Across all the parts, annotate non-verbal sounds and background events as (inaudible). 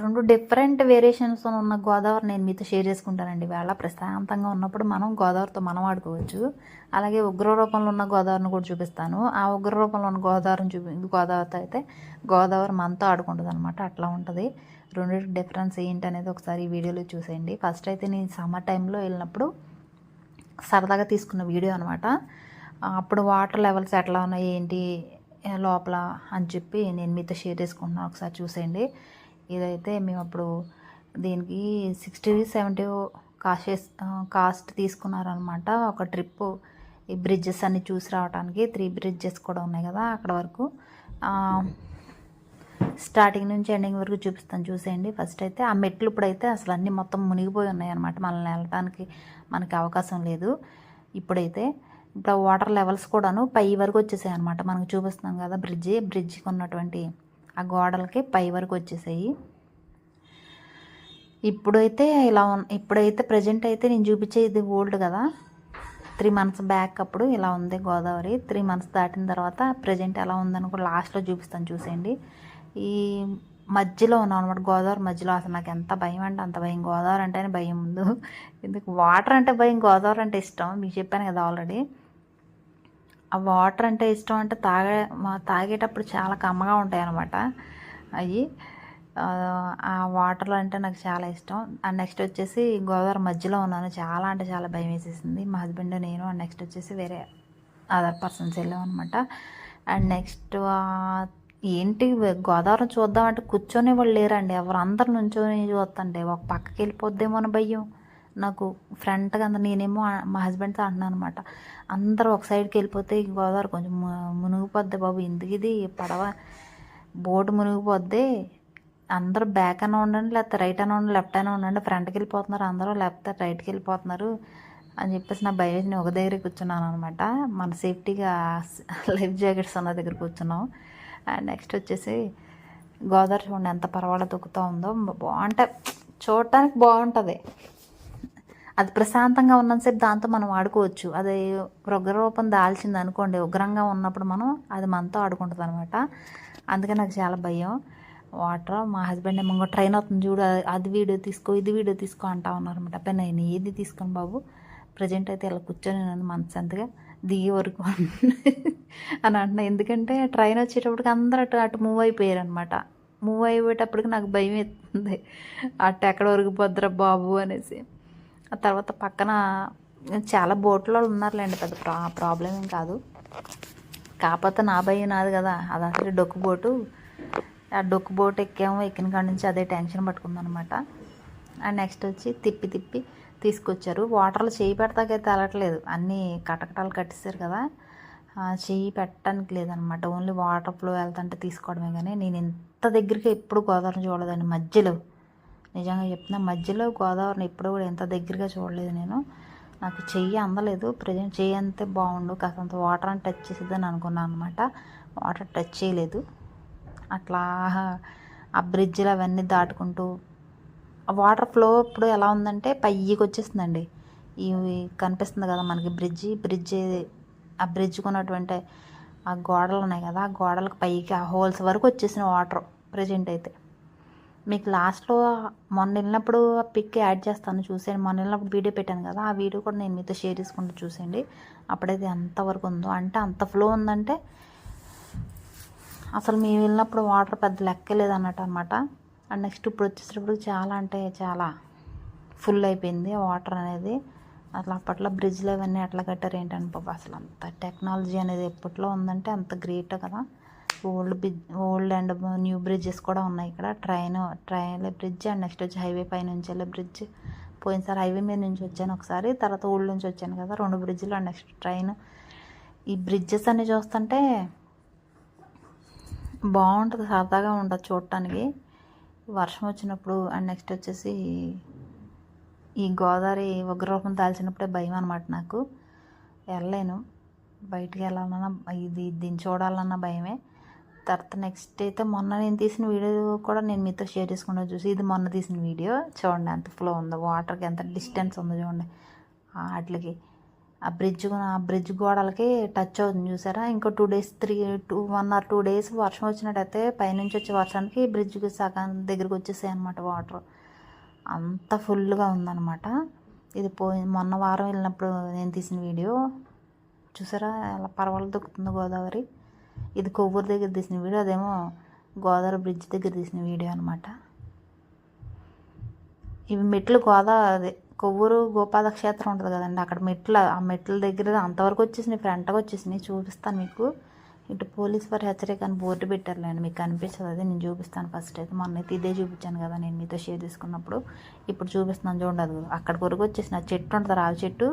రెండు different variations ఉన్న గోదావరి నేను మీతో షేర్ చేసుకుంటానండి. వేళ ప్రశాంతంగా ఉన్నప్పుడు మనం గోదావరితో మనం ఆడుకోవచ్చు. అలాగే ఉగ్ర రూపంలో ఉన్న గోదావరిని కూడా చూపిస్తాను. ఆ ఉగ్ర రూపంలో ఉన్న గోదావరిని చూపి గోదావరితో అయితే గోదావరి మనతో ఆడుకుంటుంది అనమాట అట్లా ఉంటుంది. రెండు డిఫరెన్స్ ఏంటి అనేది ఒకసారి వీడియోలో చూసేయండి. ఫస్ట్ అయితే నేను సమ్మర్ టైంలో వెళ్ళినప్పుడు సరదాగా తీసుకున్న వీడియో అనమాట అప్పుడు వాటర్ లెవెల్స్ ఎట్లా ఉన్నాయి ఏంటి లోపల అని చెప్పి నేను మీతో షేర్ చేసుకుంటున్నాను. ఒకసారి చూసేయండి. ఇదైతే మేము అప్పుడు దీనికి సిక్స్టీ సెవెంటీ కాస్ట్ కాస్ట్ తీసుకున్నారనమాట ఒక ట్రిప్ ఈ బ్రిడ్జెస్ అన్ని చూసి రావడానికి త్రీ బ్రిడ్జెస్ కూడా ఉన్నాయి కదా అక్కడ వరకు. స్టార్టింగ్ నుంచి ఎండింగ్ వరకు చూపిస్తాను చూసేయండి. ఫస్ట్ అయితే ఆ మెట్లు ఇప్పుడైతే అసలు అన్నీ మొత్తం మునిగిపోయి ఉన్నాయి అనమాట మనల్ని వెళ్ళడానికి మనకి అవకాశం లేదు. ఇప్పుడైతే ఇప్పుడు వాటర్ లెవెల్స్ కూడాను పై వరకు వచ్చేసాయి అనమాట మనకు చూపిస్తున్నాం కదా బ్రిడ్జి బ్రిడ్జికి ఉన్నటువంటి ఆ గోడలకి పై వరకు వచ్చేసాయి. ఇప్పుడైతే ఇలా ఉన్ ఇప్పుడైతే ప్రజెంట్ అయితే నేను చూపించే ఇది ఓల్డ్ కదా. త్రీ మంత్స్ బ్యాక్ అప్పుడు ఇలా ఉంది గోదావరి. త్రీ మంత్స్ దాటిన తర్వాత ప్రజెంట్ ఎలా ఉందని కూడా లాస్ట్లో చూపిస్తాను చూసేయండి. ఈ మధ్యలో ఉన్నాం అనమాట గోదావరి మధ్యలో. అసలు నాకు ఎంత భయం అంటే అంత భయం. గోదావరి అంటేనే భయం ముందు. (laughs) ఎందుకు? వాటర్ అంటే భయం గోదావరి అంటే ఇష్టం. మీకు చెప్పాను కదా ఆల్రెడీ ఆ వాటర్ అంటే ఇష్టం అంటే తాగే తాగేటప్పుడు చాలా కమ్మగా ఉంటాయి అనమాట అవి ఆ వాటర్లో అంటే నాకు చాలా ఇష్టం. అండ్ నెక్స్ట్ వచ్చేసి గోదావరి మధ్యలో ఉన్నాను. చాలా అంటే చాలా భయం వేసేసింది. మా హస్బెండ్ నేను అండ్ నెక్స్ట్ వచ్చేసి వేరే అదర్ పర్సన్స్ వెళ్ళాం అనమాట అండ్ నెక్స్ట్ ఏంటి గోదావరి చూద్దామంటే కూర్చొని వాళ్ళు లేరండి. ఎవరు అందరు నుంచొని చూస్తుంటే ఒక పక్కకి వెళ్ళిపోద్దేమో అని భయం. నాకు ఫ్రంట్గా అందరు నేనేమో మా హస్బెండ్తో అంటున్నాను అనమాట. అందరూ ఒక సైడ్కి వెళ్ళిపోతే ఈ గోదావరి కొంచెం మునిగిపోద్ది బాబు. ఎందుకు ఇది? పడవ. బోటు మునిగిపోద్ది. అందరూ బ్యాక్ అయినా ఉండండి లేకపోతే రైట్ అయినా ఉండండి లెఫ్ట్ అయినా ఉండండి. ఫ్రంట్కి వెళ్ళిపోతున్నారు అందరూ లేకపోతే రైట్కి వెళ్ళిపోతున్నారు అని చెప్పేసి నా భయం. నేను ఒక దగ్గర కూర్చున్నాను అనమాట. మన సేఫ్టీగా లైఫ్ జాకెట్స్ ఉన్న దగ్గర కూర్చున్నాం. అండ్ నెక్స్ట్ వచ్చేసి గోదావరి చూడండి ఎంత పర్వాలేదు దొక్కుతూ ఉందో. బాగుంటే చూడటానికి బాగుంటుంది. అది ప్రశాంతంగా ఉన్నంతసేపు దాంతో మనం ఆడుకోవచ్చు. అది ఉగ్ర రూపం దాల్చింది అనుకోండి ఉగ్రంగా ఉన్నప్పుడు మనం అది మనతో ఆడుకుంటుంది అనమాట అందుకే నాకు చాలా భయం. వాటర్ మా హస్బెండ్ ఏమో ట్రైన్ అవుతుంది చూడు అది- అది వీడియో తీసుకో ఇది వీడియో తీసుకో అంటా ఉన్నారనమాట. అబ్బాయి నేను ఏది తీసుకోను బాబు? ప్రజెంట్ అయితే ఇలా కూర్చొని నన్ను మనసంతగా దిగే వరకు అని అంటున్నా. ఎందుకంటే ట్రైన్ వచ్చేటప్పటికి అందరూ అటు అటు మూవ్ అయిపోయారు అనమాట మూవ్ అయిపోయేటప్పటికి నాకు భయం ఎత్తుంది. అటు ఎక్కడ వరకు పోద్దురా బాబు అనేసి. ఆ తర్వాత పక్కన చాలా బోట్లో ఉన్నారులేండి పెద్ద ప్రా ప్రాబ్లం ఏం కాదు. కాకపోతే నా భయం నాది కదా అది అసలు డొక్కు బోటు. ఆ డొక్కు బోట్ ఎక్కాము ఎక్కిన కాడ నుంచి అదే టెన్షన్ పట్టుకుందనమాట. అండ్ నెక్స్ట్ వచ్చి తిప్పి తిప్పి తీసుకొచ్చారు. వాటర్లో చేయి పెడతాకైతే వెళ్ళట్లేదు అన్నీ కటకటాలు కట్టేశారు కదా. చేయి పెట్టడానికి లేదనమాట. ఓన్లీ వాటర్ ఫ్లో వెళ్తుంటే తీసుకోవడమే కానీ నేను ఇంత దగ్గరికి ఎప్పుడు గోదావరి చూడలేదండి. మధ్యలో నిజంగా చెప్తున్నా మధ్యలో గోదావరిని ఎప్పుడు కూడా ఎంత దగ్గరగా చూడలేదు నేను. నాకు చెయ్యి అందలేదు. ప్రజెంట్ చెయ్యి అంతే బాగుండు. కాస్తంత వాటర్ అని టచ్ చేసేదని అనుకున్నాను అనమాట వాటర్ టచ్ చేయలేదు. అట్లా ఆ బ్రిడ్జ్లు అవన్నీ దాటుకుంటూ ఆ వాటర్ ఫ్లో ఇప్పుడు ఎలా ఉందంటే పైకి వచ్చేస్తుందండి. ఇవి కనిపిస్తుంది కదా మనకి బ్రిడ్జి. బ్రిడ్జ్ ఆ బ్రిడ్జ్కి ఉన్నటువంటి ఆ గోడలు ఉన్నాయి కదా. ఆ గోడలకు పైకి ఆ హోల్స్ వరకు వచ్చేసిన వాటర్ ప్రజెంట్ అయితే. మీకు లాస్ట్లో మొన్న వెళ్ళినప్పుడు ఆ పిక్ యాడ్ చేస్తాను చూసేయండి. మొన్న వెళ్ళినప్పుడు వీడియో పెట్టాను కదా ఆ వీడియో కూడా నేను మీతో షేర్ చేసుకుంటూ చూసేయండి. అప్పుడైతే ఎంతవరకు ఉందో. అంటే అంత ఫ్లో ఉందంటే అసలు మేము వెళ్ళినప్పుడు వాటర్ పెద్ద లెక్కలేదు అన్నట్టు అనమాట అండ్ నెక్స్ట్ ఇప్పుడు వచ్చేసేటప్పుడు చాలా అంటే చాలా ఫుల్ అయిపోయింది వాటర్ అనేది. అట్లా అప్పట్లో బ్రిడ్జ్లు అవన్నీ ఎట్లా కట్టారు ఏంటని పాప అసలు అంత టెక్నాలజీ అనేది ఎప్పట్లో ఉందంటే అంత గ్రేట్ కదా. Old bridge old and new bridges కూడా ఉన్నాయి ఇక్కడ. ట్రైన్ ట్రైన్ల బ్రిడ్జ్ అండ్ నెక్స్ట్ వచ్చి హైవే పై నుంచి వెళ్ళే బ్రిడ్జ్. పోయినసారి హైవే మీద నుంచి వచ్చాను ఒకసారి తర్వాత ఓల్డ్ నుంచి వచ్చాను కదా రెండు బ్రిడ్జ్లు అండ్ నెక్స్ట్ ట్రైన్. ఈ బ్రిడ్జెస్ అన్ని చూస్తుంటే బాగుంటుంది సరదాగా ఉంటుంది చూడటానికి. వర్షం వచ్చినప్పుడు అండ్ నెక్స్ట్ వచ్చేసి ఈ గోదావరి ఉగ్రరూపం దాల్చినప్పుడే భయం అనమాట నాకు. వెళ్ళలేను. బయటికి వెళ్ళాలన్నా ఇది దీన్ని చూడాలన్నా భయమే. తర్వాత నెక్స్ట్ అయితే మొన్న నేను తీసిన వీడియో కూడా నేను మీతో షేర్ చేసుకుంటా చూసి ఇది మొన్న తీసిన వీడియో చూడండి ఎంత ఫ్లో ఉందో వాటర్కి ఎంత డిస్టెన్స్ ఉందో చూడండి. వాటికి ఆ బ్రిడ్జ్ ఆ బ్రిడ్జ్ గోడలకి టచ్ అవుతుంది చూసారా? ఇంకో two days three two one or two days వర్షం వచ్చినట్టయితే పైనుంచి వచ్చే వర్షానికి బ్రిడ్జ్కి సగం దగ్గరికి వచ్చేసాయి అనమాట వాటర్ అంత ఫుల్గా ఉందన్నమాట. ఇది పోయి మొన్న వారం వెళ్ళినప్పుడు నేను తీసిన వీడియో చూసారా? ఎలా పర్వాలు దొక్కుతుందో గోదావరి. ఇది కొవ్వూరు దగ్గర తీసిన వీడియో అదేమో గోదావరి బ్రిడ్జ్ దగ్గర తీసిన వీడియో అనమాట ఇవి మెట్లు గోదావరి కొవ్వూరు గోపాల క్షేత్రం ఉంటుంది కదండి అక్కడ మెట్ల ఆ మెట్ల దగ్గర అంతవరకు వచ్చేసినాయి ఫ్రంట్గా వచ్చేసినాయి చూపిస్తాను మీకు. ఇటు పోలీస్ వారి హెచ్చరిక అని బోర్డు పెట్టారులేండి మీకు కనిపించదు అది నేను చూపిస్తాను ఫస్ట్ అయితే. మొన్న అయితే ఇదే చూపించాను కదా నేను మీతో షేర్ చేసుకున్నప్పుడు. ఇప్పుడు చూపిస్తున్నాను చూడండి అక్కడ వరకు వచ్చేసిన చెట్టు ఉంటుంది రావి చెట్టు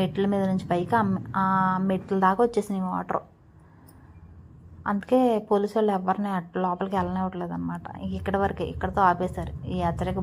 మెట్ల మీద నుంచి పైకి ఆ ఆ మెట్ల దాకా వచ్చేసినాయి వాటర్. అందుకే పోలీసు వాళ్ళు ఎవరిని లోపలికి వెళ్ళనివ్వట్లేదు అనమాట ఇక్కడ వరకే ఇక్కడతో ఆపేశారు. ఈ హెచ్చరిక